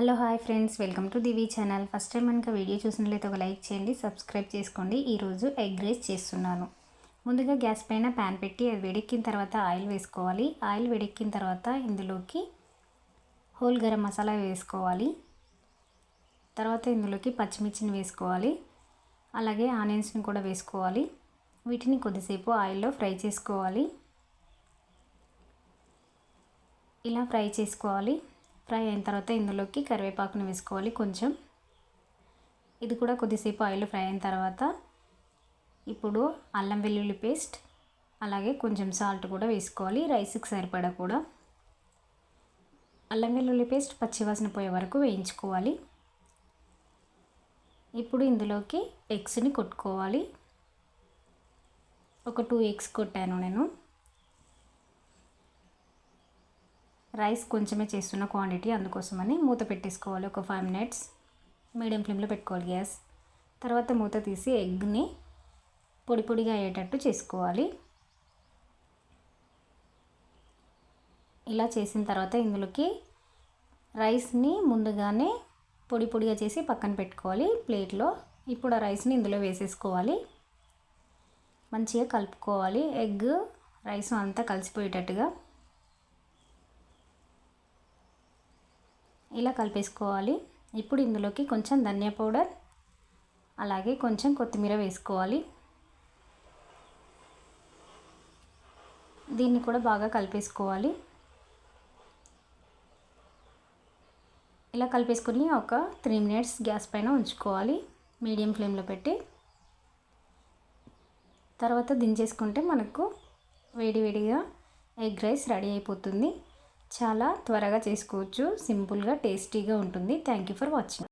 Hello hi friends welcome to Divi channel. First time కనుక video చూసినట్లయితే ఒక like చేయండి సబ్స్క్రైబ్ చేసుకోండి. ఈరోజు ఎగ్ రైస్ చేస్తున్నాను. ముందుగా గ్యాస్ పైన ప్యాన్ పెట్టి అది వేడెక్కిన తర్వాత ఆయిల్ వేసుకోవాలి. ఆయిల్ వేడెక్కిన తర్వాత ఇందులోకి హోల్ గరం మసాలా వేసుకోవాలి. తర్వాత ఇందులోకి పచ్చిమిర్చిని వేసుకోవాలి. అలాగే ఆనియన్స్ని కూడా వేసుకోవాలి. వీటిని కొద్దిసేపు ఆయిల్లో ఫ్రై చేసుకోవాలి. ఇలా ఫ్రై చేసుకోవాలి. ఫ్రై అయిన తర్వాత ఇందులోకి కరివేపాకుని వేసుకోవాలి కొంచెం. ఇది కూడా కొద్దిసేపు ఆయిల్ ఫ్రై అయిన తర్వాత ఇప్పుడు అల్లం వెల్లుల్లి పేస్ట్ అలాగే కొంచెం సాల్ట్ కూడా వేసుకోవాలి రైస్కి సరిపడా కూడా. అల్లం వెల్లుల్లి పేస్ట్ పచ్చివాసన పోయే వరకు వేయించుకోవాలి. ఇప్పుడు ఇందులోకి ఎగ్స్ని కొట్టుకోవాలి. ఒక టూ ఎగ్స్ కొట్టాను నేను. రైస్ కొంచెమే చేస్తున్న క్వాంటిటీ అందుకోసమని మూత పెట్టేసుకోవాలి. ఒక ఫైవ్ మినిట్స్ మీడియం ఫ్లేమ్లో పెట్టుకోవాలి గ్యాస్. తర్వాత మూత తీసి ఎగ్ని పొడి పొడిగా అయ్యేటట్టు చేసుకోవాలి. ఇలా చేసిన తర్వాత ఇందులోకి రైస్ని ముందుగానే పొడి పొడిగా చేసి పక్కన పెట్టుకోవాలి. ప్లేట్లో ఇప్పుడు ఆ రైస్ని ఇందులో వేసేసుకోవాలి. మంచిగా కలుపుకోవాలి. ఎగ్ రైస్ అంతా కలిసిపోయేటట్టుగా. ఇలా కలిపేసుకోవాలి. ఇప్పుడు ఇందులోకి కొంచెం ధనియా పౌడర్ అలాగే కొంచెం కొత్తిమీర వేసుకోవాలి. దీన్ని కూడా బాగా కలిపేసుకోవాలి. ఇలా కలిపేసుకొని ఒక త్రీ మినిట్స్ గ్యాస్ పైన ఉంచుకోవాలి. మీడియం ఫ్లేమ్లో పెట్టి. తర్వాత దించేసుకుంటే మనకు వేడివేడిగా ఎగ్ రైస్ రెడీ అయిపోతుంది. చాలా త్వరగా చేసుకోవచ్చు. సింపుల్గా టేస్టీగా ఉంటుంది. Thank you for watching